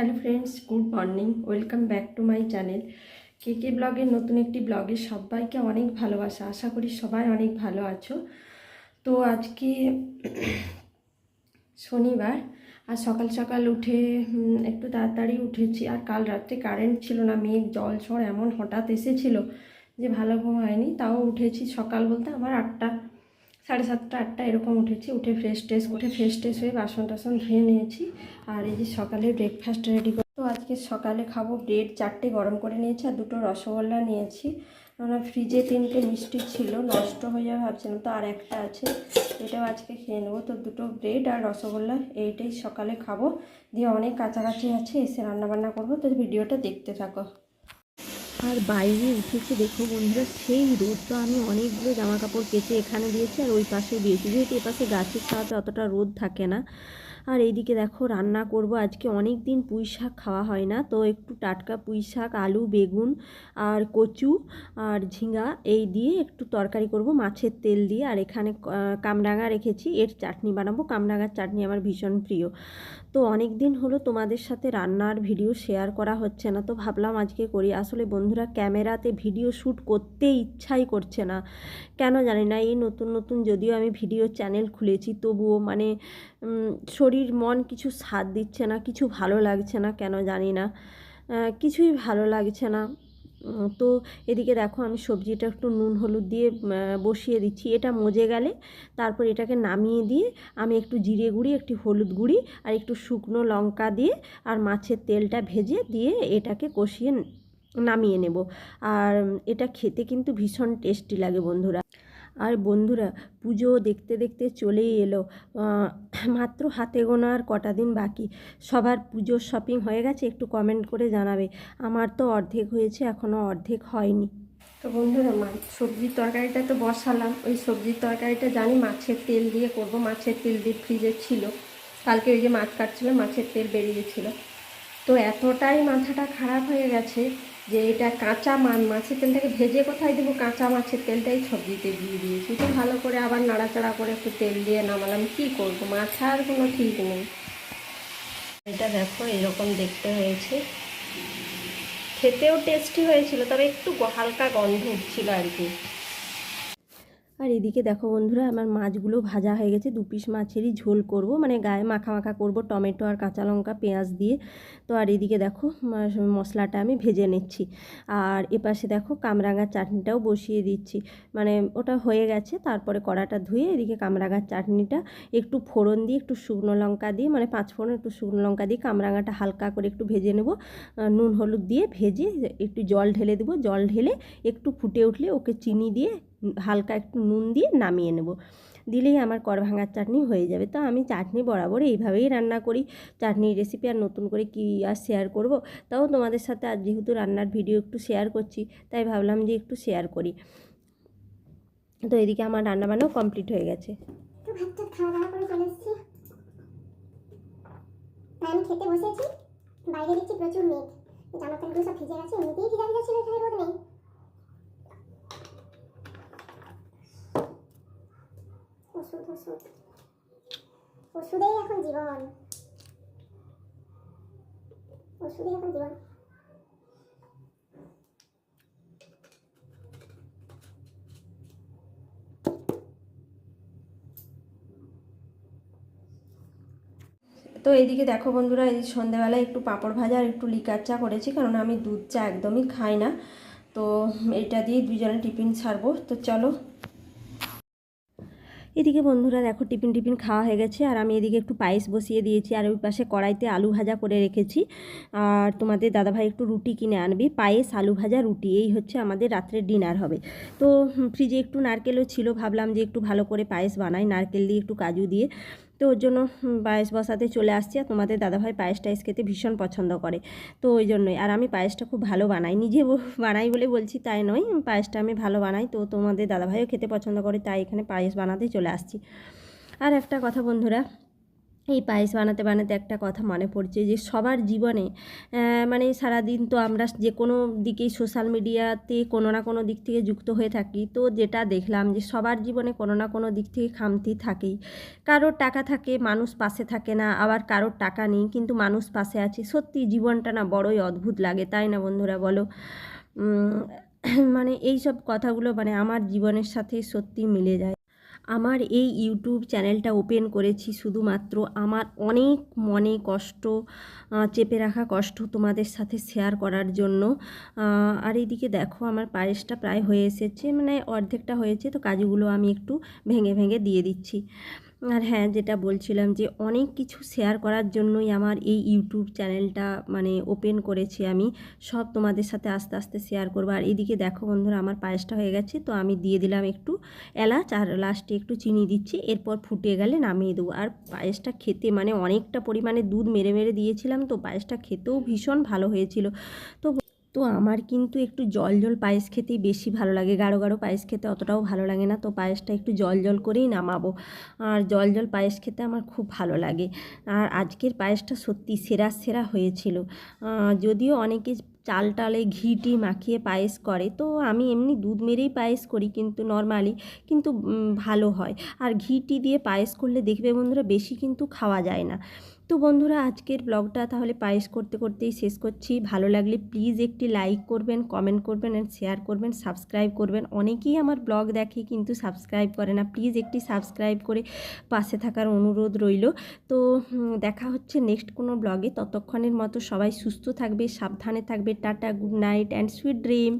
Hello friends, good morning. Welcome back to my channel. K K ব্লগের নতুন একটি ব্লগে সবাইকে অনেক ভালোবাসা। আশা করি সবাই অনেক ভালো আছো। তো আজকে শনিবার আর সকাল সকাল উঠে একটু তাড়াতাড়ি উঠেছি। আর কাল রাত্রে কারেন্ট ছিল না, মেঘ, জল, ঝড় এমন হঠাৎ এসেছিল যে ভালো ঘুম হয়নি। তাও উঠেছি সকাল বলতে আমার আটটা। সাড়ে সাতটা, আটটা এরকম উঠেছি। উঠে ফ্রেশ ট্রেশ উঠে ফ্রেশ ট্রেশ হয়ে বাসন টাসন ধুয়ে নিয়েছি। আর এই যে সকালে ব্রেকফাস্ট রেডি করে, তো আজকে সকালে খাব ব্রেড চারটে গরম করে নিয়েছি আর দুটো রসগোল্লা নিয়েছি। আমার ফ্রিজে তিনটে মিষ্টি ছিল, নষ্ট হয়ে যাবে ভাবছিলাম, তো আর একটা আছে, এটাও আজকে খেয়ে নেব। তো দুটো ব্রেড আর রসগোল্লা, এইটাই সকালে খাব। দিয়ে অনেক কাছাকাছি আছে, এসে রান্নাবান্না করব। তো ভিডিওটা দেখতে থাকো। আর বাইরে উঠেছে, দেখো বন্ধুরা সেই রোদ তো আমি অনেকগুলো জামা কাপড় কেচে এখানে দিয়েছি আর ওই পাশে দিয়েছি। যেহেতু এ পাশে গাছের ছাওয়াতে অতটা রোদ থাকে না। আর এইদিকে দেখো রান্না করব, আজকে অনেক দিন পুঁই শাক খাওয়া হয় না, তো একটু টাটকা পুঁই শাক, আলু, বেগুন আর কচু আর ঝিঙ্গা এই দিয়ে একটু তরকারি করব, মাছের তেল দিয়ে। আর এখানে কামরাঙা রেখেছি, এর চাটনি বানাবো। কামরাঙার চাটনি আমার ভীষণ প্রিয়। তো অনেক দিন হলো তোমাদের সাথে রান্নার ভিডিও শেয়ার করা হচ্ছে না, তো ভাবলাম আজকে করি। আসলে বন্ধুরা ক্যামেরাতে ভিডিও শ্যুট করতে ইচ্ছাই করছে না। কেন জানি না, এই নতুন নতুন যদিও আমি ভিডিও চ্যানেল খুলেছি, তবুও মানে শরীর, মন কিছু সাথ দিচ্ছে না, কিছু ভালো লাগছে না, কেন জানি না। কিছুই ভালো লাগছে না। তো এদিকে দেখো আমি সবজিটা একটু নুন, হলুদ দিয়ে বসিয়ে দিচ্ছি। এটা মজে গেলে তারপর এটাকে নামিয়ে দিয়ে আমি একটু জিরে গুঁড়ি, একটু হলুদ গুঁড়ি আর একটু শুকনো লঙ্কা দিয়ে আর মাছের তেলটা ভেজে দিয়ে এটাকে কষিয়ে নামিয়ে নেব। আর এটা খেতে কিন্তু ভীষণ টেস্টি লাগে বন্ধুরা। আর বন্ধুরা পুজো দেখতে দেখতে চলেই এলো। মাত্র হাতে গোনা আর কটা দিন বাকি। সবার পুজোর শপিং হয়ে গেছে, একটু কমেন্ট করে জানাবে। আমার তো অর্ধেক হয়েছে এখনও অর্ধেক হয়নি। তো বন্ধুরা মাছ সবজির তরকারিটা তো বসালাম। ওই সবজির তরকারিটা জানি মাছের তেল দিয়ে করব। মাছের তেল দিয়ে ফ্রিজে ছিল। কালকে ওই যে মাছ কাটছিল, মাছের তেল বেরিয়েছিল তো এতটাই মাথাটা খারাপ হয়ে গেছে যে এটা কাঁচা মান মাছের তেলটাকে ভেজে কোথায় দেবো? কাঁচা মাছের তেলটাই সবজিতে দিয়ে দিয়েছি। তো ভালো করে আবার নাড়াচাড়া করে একটু তেল দিয়ে নামালাম। কী করব? মাথার কোনো ঠিক নেই। এটা দেখো, এরকম দেখতে হয়েছে। খেতেও টেস্টি হয়েছিল, তবে একটু হালকা গন্ধ উঠছিল আর কি। আর এদিকে দেখো বন্ধুরা, আমার মাছগুলো ভাজা হয়ে গেছে। দু পিস মাছেরই ঝোল করব। মানে গায়ে মাখা মাখা করব টমেটো আর কাঁচা লঙ্কা, পেঁয়াজ দিয়ে। তো আর এদিকে দেখো মশলাটা আমি ভেজে নিচ্ছি। আর এপাশে দেখো কামরাঙার চাটনিটাও বসিয়ে দিচ্ছি। মানে ওটা হয়ে গেছে, তারপরে কড়াটা ধুয়ে এদিকে কামরাঙার চাটনিটা একটু ফোড়ন দিয়ে, একটু শুকনো লঙ্কা দিয়ে মানে পাঁচ ফোড়ন, একটু শুকনো লঙ্কা দিয়ে কামরাঙাটা হালকা করে একটু ভেজে নেব। নুন, হলুদ দিয়ে ভেজে একটু জল ঢেলে দেবো। জল ঢেলে একটু ফুটে উঠলে ওকে চিনি দিয়ে হালকা একটু নুন দিয়ে নামিয়ে নেব। দিলেই আমার কর ভাঙার চাটনি হয়ে যাবে। তো আমি চাটনি বরাবর এইভাবেই রান্না করি। চাটনির রেসিপি আর নতুন করে কি আর শেয়ার করব, তাও তোমাদের সাথে আজ যেহেতু রান্নার ভিডিও একটু শেয়ার করছি, তাই ভাবলাম যে একটু শেয়ার করি। তো এদিকে আমার রান্না রান্নাবান্নাও কমপ্লিট হয়ে গেছে। খেতে বসেছি। বাইরে দেখছি প্রচুর মেঘ। জামা সব ভিজে গেছে। এমনিতেই ভিজা ভিজা ছিল রোদ নেই। ওষুধ ওষুধ ওষুধেই এখন জীবন ওষুধেই এখন জীবন তো এইদিকে দেখো বন্ধুরা, এই সন্ধেবেলায় একটু পাঁপড় ভাজা আর একটু লিকার চা করেছি, কারণ আমি দুধ চা একদমই খাই না। তো এটা দিয়ে দুজনে টিফিন ছাড়বো। তো চলো এদিকে বন্ধুরা দেখো টিফিন টিফিন খাওয়া হয়ে গেছে, আর আমি এদিকে একটু পায়েস বসিয়ে দিয়েছি, আর ওই পাশে কড়াইতে আলু ভাজা করে রেখেছি। আর তোমাদের দাদাভাই একটু রুটি কিনে আনবি, পায়েস, আলু ভাজা, রুটি, এই হচ্ছে আমাদের রাত্রের ডিনার হবে। তো ফ্রিজে একটু নারকেলও ছিল, ভাবলাম যে একটু ভালো করে পায়েস বানাই, নারকেল দিয়ে একটু কাজু দিয়ে। তো ওর জন্য পায়েস বসাতে চলে আসছি আর তোমাদের দাদাভাই পায়েস টায়েস খেতে ভীষণ পছন্দ করে। তো ওই জন্যই, আর আমি পায়েসটা খুব ভালো বানাই। নিজে বানাই বলে বলছি তাই নয় পায়েসটা আমি ভালো বানাই। তো তোমাদের দাদাভাইও খেতে পছন্দ করে, তাই এখানে পায়েস বানাতে চলে আসছি। আর একটা কথা বন্ধুরা এই পায়েস বানাতে বানাতে একটা কথা মনে পড়ছে যে সবার জীবনে মানে সারাদিন তো আমরা যে কোনো দিকেই সোশ্যাল মিডিয়াতে কোনো না কোনো দিক থেকে যুক্ত হয়ে থাকি। তো যেটা দেখলাম যে সবার জীবনে কোনো না কোনো দিক থেকে খামতি থাকেই। কারোর টাকা থাকে, মানুষ পাশে থাকে না, আবার কারোর টাকা নেই, কিন্তু মানুষ পাশে আছে। সত্যি জীবনটা না বড়ই অদ্ভুত লাগে, তাই না বন্ধুরা বলো? মানে এই সব কথাগুলো মানে আমার জীবনের সাথে সত্যি মিলে যায়। আমার এই ইউটিউব চ্যানেলটা ওপেন করেছি শুধুমাত্র আমার অনেক মনে কষ্ট চেপে রাখা কষ্ট তোমাদের সাথে শেয়ার করার জন্য। আর এইদিকে দেখো আমার পায়েসটা প্রায় হয়ে এসেছে মানে অর্ধেকটা হয়েছে, তো কাজুগুলো আমি একটু ভেঙে ভেঙে দিয়ে দিচ্ছি। আর হ্যাঁ যেটা বলছিলাম যে অনেক কিছু শেয়ার করার জন্যই আমার এই ইউটিউব চ্যানেলটা মানে ওপেন করেছি আমি। সব তোমাদের সাথে আস্তে আস্তে শেয়ার করব। আর এদিকে দেখো বন্ধুরা, আমার পায়েসটা হয়ে গেছে, তো আমি দিয়ে দিলাম একটু এলাচ আর লাস্টে একটু চিনি দিচ্ছি, এরপর ফুটে গেলে নামিয়ে দেবো। আর পায়েসটা খেতে মানে অনেকটা পরিমাণে দুধ মেরে মেরে দিয়েছিলাম, তো পায়েসটা খেতেও ভীষণ ভালো হয়েছিল। তো তো আমার কিন্তু একটু জল জল পায়েস খেতেই বেশি ভালো লাগে। গাঢ় গাঢ় পায়েস খেতে অতটাও ভালো লাগে না। তো পায়েসটা একটু জল জল করেই নামাবো। আর জল জল পায়েস খেতে আমার খুব ভালো লাগে। আর আজকের পায়েসটা সত্যি সেরা সেরা হয়েছিল। যদিও অনেকে চাল টালে ঘি টি মাখিয়ে পায়েস করে। তো আমি এমনি দুধ মেরেই পায়েস করি কিন্তু নর্মালি কিন্তু ভালো হয়। আর ঘিটি দিয়ে পায়েস করলে দেখবে বন্ধুরা বেশি কিন্তু খাওয়া যায় না। তো বন্ধুরা আজকের ব্লগটা তাহলে পায়েস করতে করতেই শেষ করছি। ভালো লাগলে প্লিজ একটি লাইক করবেন কমেন্ট করবেন অ্যান্ড শেয়ার করবেন সাবস্ক্রাইব করবেন। অনেকেই আমার ব্লগ দেখে কিন্তু সাবস্ক্রাইব করে না। প্লিজ একটি সাবস্ক্রাইব করে পাশে থাকার অনুরোধ রইল। তো দেখা হচ্ছে নেক্সট কোনো ব্লগে। ততক্ষণের মতো সবাই সুস্থ থাকবে, সাবধানে থাকবে। tata good night and sweet dream